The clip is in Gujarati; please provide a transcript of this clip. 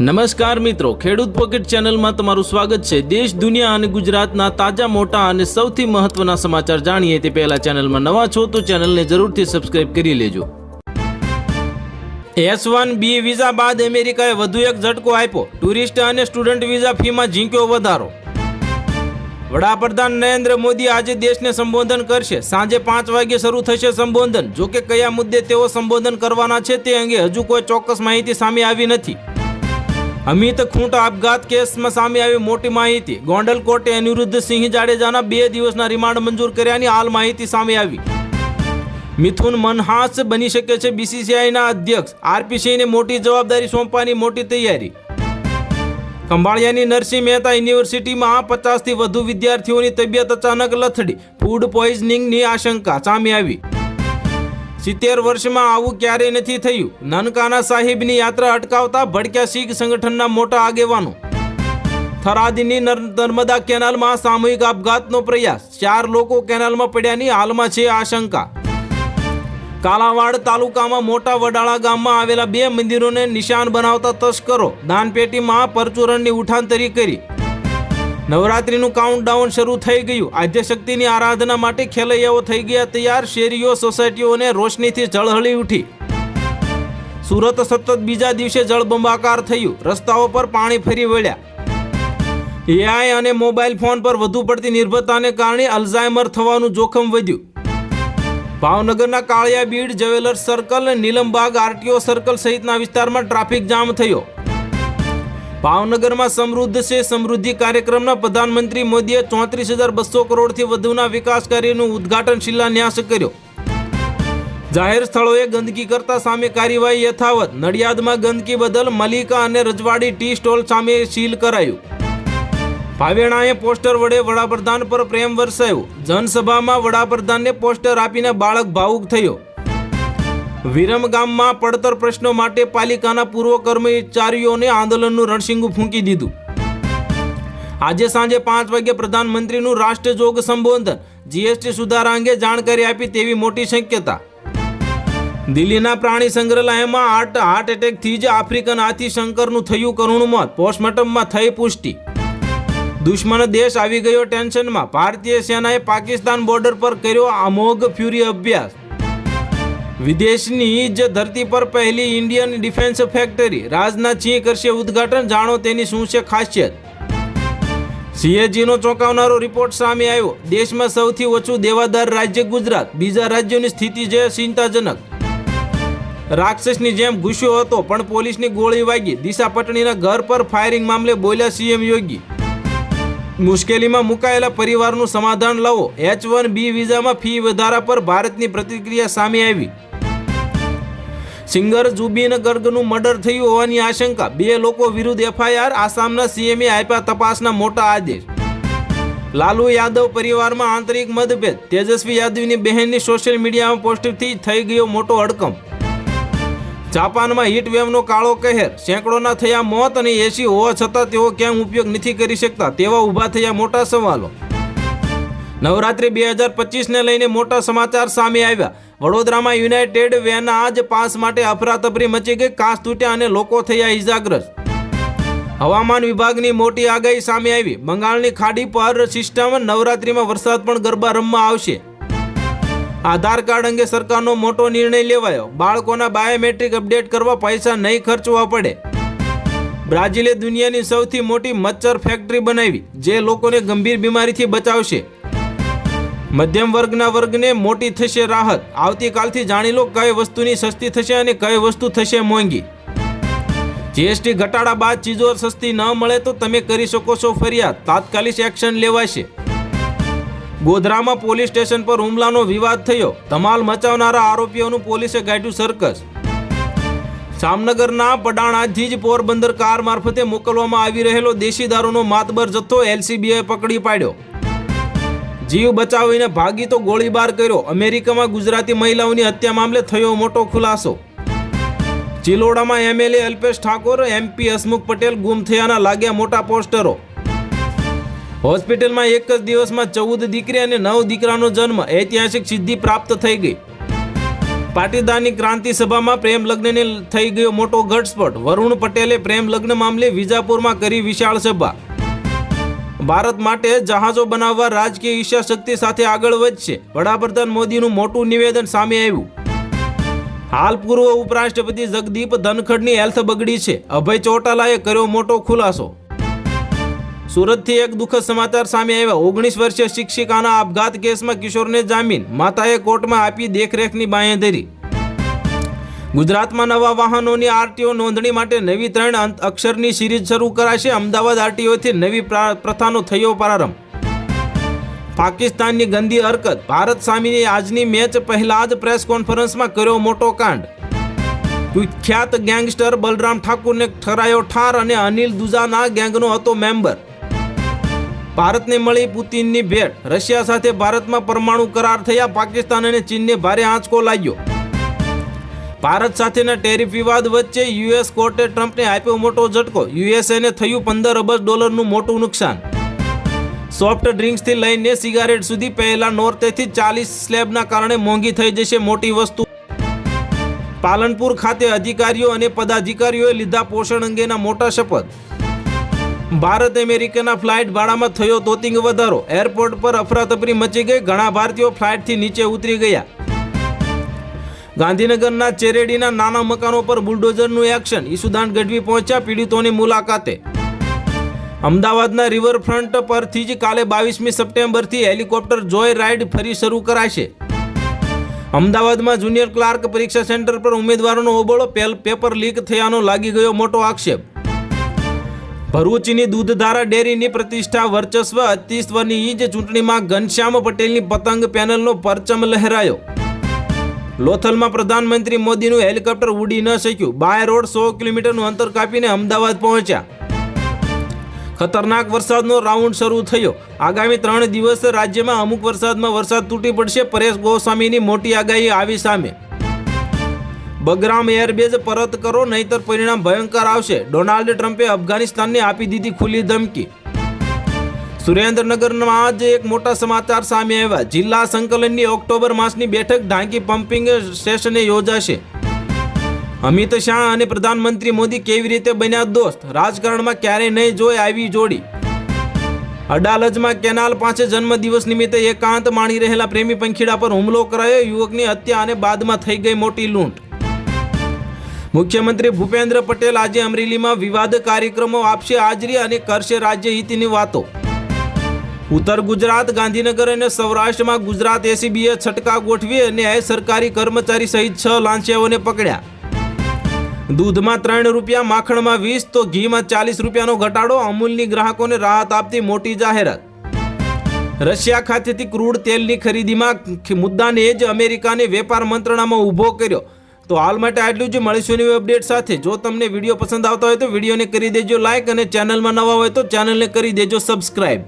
નમસ્કાર મિત્રો, ખેડૂત પોકેટ ચેનલમાં તમારું સ્વાગત છે. દેશ, દુનિયા અને ગુજરાતના તાજા, મોટા અને સૌથી મહત્વના સમાચાર જાણીએ તે પહેલા ચેનલમાં નવા છો તો ચેનલને જરૂરથી સબસ્ક્રાઇબ કરી લેજો. એસ વન બી વિઝા બાદ અમેરિકાએ વધુ એક ઝટકો આપ્યો. ટુરિસ્ટ અને સ્ટુડન્ટ વિઝા ફીમાં ઝીંક્યો વધારો. વડાપ્રધાન નરેન્દ્ર મોદી આજે દેશને સંબોધન કરશે. સાંજે પાંચ વાગે શરૂ થશે સંબોધન. જોકે કયા મુદ્દે તેઓ સંબોધન કરવાના છે તે અંગે હજુ કોઈ ચોક્કસ માહિતી સામે આવી નથી. અમિત ખૂંટ આપઘાત કેસમાં સામે આવી મોટી માહિતી. ગોંડલ કોર્ટે અનિરુદ્ધ સિંહ જાડેજાના બે દિવસના રિમાન્ડ મંજૂર કર્યાની હાલ માહિતી સામે આવી. મિથુન મનહાસ બની શકે છે બીસીસીઆઈના અધ્યક્ષ. આરપી સિંહને મોટી જવાબદારી સોંપવાની મોટી તૈયારી. ખંભાળિયાની નરસિંહ મહેતા યુનિવર્સિટીમાં પચાસથી વધુ વિદ્યાર્થીઓની તબિયત અચાનક લથડી. ફૂડ પોઈઝનિંગની આશંકા સામે આવી. સિત્તેર વર્ષમાં આવું ક્યારેય નથી થયું. નનકાના સાહિબની યાત્રા અટકાવતા ભડક્યા શીખ સંગઠનના મોટા આગેવાનો. થરાદની નર- નર્મદા કેનાલમાં સામૂહિક આપઘાતનો પ્રયાસ. ચાર લોકો કેનાલમાં પડ્યાની હાલમાં છે આશંકા. કાલાવાડ તાલુકામાં મોટા વડાળા ગામમાં આવેલા બે મંદિરોને નિશાન બનાવતા તસ્કરો. દાનપેટીમાં પરચુરણની ઉઠાંતરી કરી. નવરાત્રીનું કાઉન્ટડાઉન શરૂ થઈ ગયું. આદ્યશક્તિની આરાધના માટે ખેલૈયાઓ થઈ ગયા તૈયાર. શેરીઓ, સોસાયટીઓને રોશનીથી ઝળહળી ઉઠી. સુરત સતત બીજા દિવસે જળબંબાકાર થયું. રસ્તાઓ પર પાણી ફરી વળ્યા. એઆઈ અને મોબાઈલ ફોન પર વધુ પડતી નિર્ભરતાને કારણે અલ્ઝાઇમર થવાનું જોખમ વધ્યું. ભાવનગરના Kaliya Bid, jewellers circle, Nilambag, RTO circle સહિતના વિસ્તારમાં ટ્રાફિક જામ થયો. ભાવનગરમાં સમૃદ્ધ છે. સમૃદ્ધિ કાર્યક્રમના પ્રધાનમંત્રી મોદીએ ચોત્રીસ હજાર બસો કરોડથી વધુના વિકાસ કાર્યનું ઉદ્ઘાટન શિલાન્યાસ કર્યો. જાહેર સ્થળોએ ગંદકી કરતા સામે કાર્યવાહી યથાવત. નડિયાદમાં ગંદકી બદલ મલિકા અને રજવાડી ટી સ્ટોલ સામે સીલ કરાયું. ભાવેણાએ પોસ્ટર વડે વડાપ્રધાન પર પ્રેમ વરસાયો. જનસભામાં વડાપ્રધાનને પોસ્ટર આપીને બાળક ભાવુક થયો. વિરમ ગામમાં પડતર પ્રશ્નો માટે પાલિકાના પૂર્વ કર્મચારીઓને આંદોલનનું રણશીંગું ફૂંકી દીધું. આજે સાંજે પાંચ વાગે પ્રધાનમંત્રીનું રાષ્ટ્રજોગ સંબોધન જીએસટી સુધારા અંગે જાણકારી આપી તેવી મોટી શક્યતા. દિલ્હીના પ્રાણી સંગ્રહાલયમાં હાર્ટ હાર્ટ એટેકથી જ આફ્રિકન હાથી શંકરનું થયું કરુણ મોત, પોસ્ટમોર્ટમમાં થઈ પુષ્ટિ. દુશ્મન દેશ આવી ગયો ટેન્શનમાં, ભારતીય સેનાએ પાકિસ્તાન બોર્ડર પર કર્યો અમોઘ ફ્યુરી અભ્યાસ. વિદેશની જ ધરતી પર પહેલી Indian defence factory Rajnath Singh કરશે ઉદ્ઘાટન, જાણો તેની શું છે ખાસિયત? સીએજીનો ચોંકાવનારો રિપોર્ટ સામે આવ્યો. દેશમાં સૌથી ઓછું દેવાદાર રાજ્ય ગુજરાત. બીજા રાજ્યોની સ્થિતિ છે ચિંતાજનક. રાક્ષસની જેમ ઘૂસ્યો હતો, પણ પોલીસની ગોળી વાગી. દિશા પટણીના ઘર પર ફાયરિંગ મામલે બોલ્યા સીએમ યોગી. મુશ્કેલીમાં મુકાયેલા પરિવારનું સમાધાન લાવો. એચ વન બી વિઝામાં ફી વધારા પર ભારતની પ્રતિક્રિયા સામે આવી. સિંગર જુબીન ગર્ગનું મર્ડર થયું હોવાની આશંકા. બે લોકો વિરુદ્ધ એફઆઈઆર, આસામના સીએમએ આપ્યા તપાસના મોટા આદેશ. લાલુ યાદવ પરિવારમાં આંતરિક મતભેદ. તેજસ્વી યાદવની બહેનની સોશિયલ મીડિયામાં પોસ્ટથી થઈ ગયો મોટો અડકમ. જાપાનમાં હીટવેવનો કાળો કહેર. સેંકડોના થયા મોત અને એસી હોવા છતાં તેઓ કેમ ઉપયોગ નથી કરી શકતા તેવા ઊભા થયા મોટા સવાલો. નવરાત્રી બે હજાર પચીસને લઈને મોટા સમાચાર સામે આવ્યા. વડોદરામાં યુનાઇટેડ વેના જ પાસ માટે અફરાતફરી મચી ગઈ, કાંસ તૂટ્યા અને લોકો થયા ઇજાગ્રસ્ત હવામાન વિભાગની મોટી આગાહી સામે આવી. બંગાળની ખાડી પર સિસ્ટમ, નવરાત્રીમાં વરસાદ પણ ગરબા રમવા આવશે. આધાર કાર્ડ અંગે સરકારનો મોટો નિર્ણય લેવાયો. બાળકોના બાયોમેટ્રિક અપડેટ કરવા પૈસા નહીં ખર્ચવા પડે. બ્રાઝિલે દુનિયાની સૌથી મોટી મચ્છર ફેક્ટરી બનાવી, જે લોકોને ગંભીર બીમારીથી બચાવશે. મધ્યમ વર્ગના વર્ગને મોટી થશે રાહત. આવતીકાલથી જાણી લો કઈ વસ્તુની સસ્તી થશે અને કઈ વસ્તુ થશે મોંઘી. જીએસટી ઘટાડા બાદ ચીજો સસ્તી ન મળે તો તમે કરી શકો છો ફરિયાદ. તાત્કાલિક એક્શન લેવાશે. ગોધરામાં પોલીસ સ્ટેશન પર હુમલાનો વિવાદ થયો. ધમાલ મચાવનારા આરોપીઓનું પોલીસે ગાઢ્યું સર્કસ. જામનગરના પડાણાથી જ પોરબંદર કાર મારફતે મોકલવામાં આવી રહેલો દેશી દારૂનો માતબર જથ્થો એલસીબીએ પકડી પાડ્યો. જીવ બચાવીને ભાગી તો ગોળીબાર કર્યો. અમેરિકામાં ગુજરાતી મહિલાઓની હત્યા મામલે થયો મોટો ખુલાસો. ચિલોડામાં એમએલએ અલ્પેશ ઠાકોર એમપી હસમુખ પટેલ ગુમ થયાના લાગ્યા મોટા પોસ્ટરો. હોસ્પિટલમાં એક જ દિવસમાં ચૌદ દીકરી અને નવ દીકરાનો જન્મ. ઐતિહાસિક સિદ્ધિ પ્રાપ્ત થઈ ગઈ. પાટીદારની ક્રાંતિ સભામાં પ્રેમ લગ્નને થઈ ગયો મોટો ઘટસ્ફોટ. વરુણ પટેલે પ્રેમ લગ્ન મામલે વિજાપુરમાં કરી વિશાળ સભા. ભારત માટે જહાજો બનાવવા રાજકીય ઈચ્છાશક્તિ સાથે આગળ વધશે. વડાપ્રધાન મોદીનું મોટું નિવેદન સામે આવ્યું. હાલ પૂર્વ ઉપરાષ્ટ્રપતિ જગદીપ ધનખડની હેલ્થ બગડી છે. અભય ચોટાલાએ કર્યો મોટો ખુલાસો. સુરતથી એક દુઃખદ સમાચાર સામે આવ્યા. ઓગણીસ વર્ષીય શિક્ષિકાના આપઘાત કેસમાં કિશોરને જામીન. માતાએ કોર્ટમાં આપી દેખરેખની બાંયધરી. ગુજરાતમાં નવા વાહનોની આરટીઓ નોંધણી માટે નવી ત્રણ અક્ષરની સિરીઝ શરૂ કરાશે. અમદાવાદ આરટીઓથી નવી પ્રથાનો થયો પ્રારંભ. પાકિસ્તાનની ગંદી હરકત. ભારત સામેની આજની મેચ પહેલા જ પ્રેસ કોન્ફરન્સમાં કર્યો મોટો કાંડ. વિખ્યાત ગેંગસ્ટર બલરામ ઠાકુરને ઠરાયો ઠાર અને અનિલ દુજાના ગેંગનો હતો મેમ્બર. ભારતને મળી પુતિનની ભેટ. રશિયા સાથે ભારતમાં પરમાણુ કરાર થયા. પાકિસ્તાન અને ચીનને ભારે આંચકો લાગ્યો. ભારત સાથેના ટેરિફ વિવાદ વચ્ચે યુએસ કોર્ટે ટ્રમ્પને આપ્યો મોટો ઝટકો. યુએસએને થયું પંદર અબજ ડોલરનું મોટું નુકસાન. સોફ્ટ ડ્રિંક્સથી લઈને સિગારેટ સુધી પહેલા નોર્તેથી ચાલીસ સ્લેબના કારણે મોંઘી થઈ જશે મોટી વસ્તુ. પાલનપુર ખાતે અધિકારીઓ અને પદાધિકારીઓએ લીધા પોષણ અંગેના મોટા શપથ. ભારત અમેરિકાના ફ્લાઇટ ભાડામાં થયો તોતિંગ વધારો. એરપોર્ટ પર અફરાતફરી મચી ગઈ. ઘણા ભારતીયો ફ્લાઇટથી નીચે ઉતરી ગયા. ગાંધીનગરના ચેરેડીના નાના મકાનો પર બુલડોઝરનું એક્શન. ઈસુદાન ગઢવી પહોંચ્યા પીડિતોની મુલાકાતે. અમદાવાદના રિવરફ્રન્ટ પરથી જ કાલે બાવીસમી સપ્ટેમ્બરથી હેલિકોપ્ટર જોય રાઇડ ફરી શરૂ કરાશે. અમદાવાદમાં જુનિયર ક્લાર્ક પરીક્ષા સેન્ટર પર ઉમેદવારોનો ઓબળો પેલ, પેપર લીક થયાનો લાગી ગયો મોટો આક્ષેપ. ભરૂચની દૂધધારા ડેરીની પ્રતિષ્ઠા વર્ચસ્વ અતિસ્વની જ ચૂંટણીમાં ઘનશ્યામ પટેલની પતંગ પેનલનો પરચમ લહેરાયો. લોથલમાં પ્રધાનમંત્રી મોદીનું હેલિકોપ્ટર ઉડી ન શક્યું. બાય રોડ સો કિલોમીટરનું અંતર કાપીને અમદાવાદ પહોંચ્યા. ખતરનાક વરસાદનો રાઉન્ડ શરૂ થયો. આગામી ત્રણ દિવસ રાજ્યમાં અમુક વરસાદમાં વરસાદ તૂટી પડશે. પરેશ ગોસ્વામીની મોટી આગાહી આવી સામે. બગરામ એરબેઝ પરત કરો, નહીતર પરિણામ ભયંકર આવશે. ડોનાલ્ડ ટ્રમ્પે અફઘાનિસ્તાનને આપી દીધી ખુલ્લી ધમકી. સુરેન્દ્રનગરમાં જ એક મોટા સમાચાર સામે આવ્યા. જિલ્લા સંકલનની ઓક્ટોબર માસની બેઠક ઢાંકી પમ્પિંગ સ્ટેશને યોજાશે. અમિત શાહ અને પ્રધાનમંત્રી મોદી કેવી રીતે બન્યા દોસ્ત? રાજકારણમાં ક્યારેય નહીં જોઈ આવી જોડી. અડાલજમાં કેનાલ પાસે જન્મદિવસ નિમિત્તે એકાંત માણી રહેલા પ્રેમી પંખીડા પર હુમલો કરાયો. યુવકની હત્યા અને બાદમાં થઈ ગઈ મોટી લૂંટ. મુખ્યમંત્રી ભૂપેન્દ્ર પટેલ આજે અમરેલીમાં વિવાદ કાર્યક્રમો આપશે, હાજરી અને કરશે રાજ્ય હિતની વાતો. ઉત્તર ગુજરાત, ગાંધીનગર અને સૌરાષ્ટ્રમાં ગુજરાત એસીબીએ છટકા ગોઠવી અને એ સરકારી કર્મચારી સહિત છ લાંચિયાઓને પકડ્યા. દૂધમાં ત્રણ રૂપિયા, માખણમાં વીસ, તો ઘીમાં ચાલીસ રૂપિયાનો ઘટાડો, અમૂલની ગ્રાહકોને રાહત આપતી મોટી જાહેરાત. રશિયા ખાતેથી ક્રૂડ તેલની ખરીદીમાં મુદ્દાને જ અમેરિકાને વેપાર મંત્રણામાં ઊભો કર્યો. તો હાલ માટે આટલું જ. મળીશું નવી અપડેટ સાથે. જો તમને વીડિયો પસંદ આવતા હોય તો વિડીયોને કરી દેજો લાઇક અને ચેનલમાં નવા હોય તો ચેનલને કરી દેજો સબસ્ક્રાઇબ.